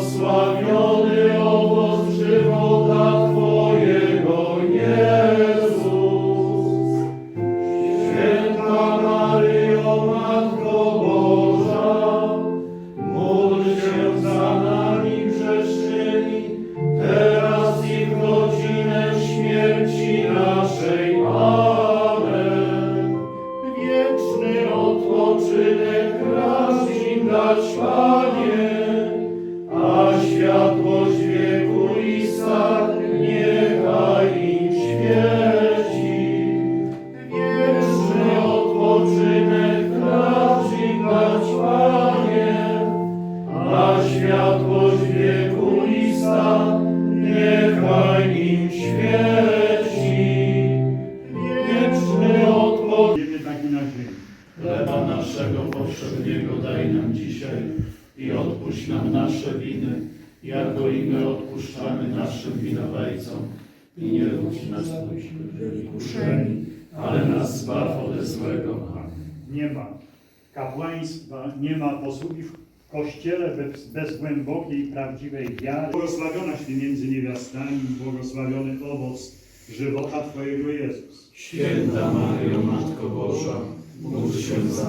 Błogosławiony owoc żywota Twojego, Jezus. Święta Maryjo, Matko Boża, módl się za nami grzesznymi, teraz i w godzinę śmierci naszej. Amen. Wieczny odpoczynek raz im światłość wieku i sad niechaj im świeci. Wieczny odpoczynek racz dać, Panie, a światłość wieku i niechaj im świeci. Wieczny odpoczynek. Chleba naszego powszedniego daj nam dzisiaj i odpuść nam nasze winy, jako i my odpuszczamy naszym winowajcom. I nie wódź nas w kuszeni, ale nas zbaw ode złego. Nie ma kapłaństwa, nie ma posługi w Kościele bez, bez głębokiej, prawdziwej wiary. Błogosławionaś Ty między niewiastami, błogosławiony owoc żywota Twojego Jezus. Święta Maryjo, Matko Boża, módl się za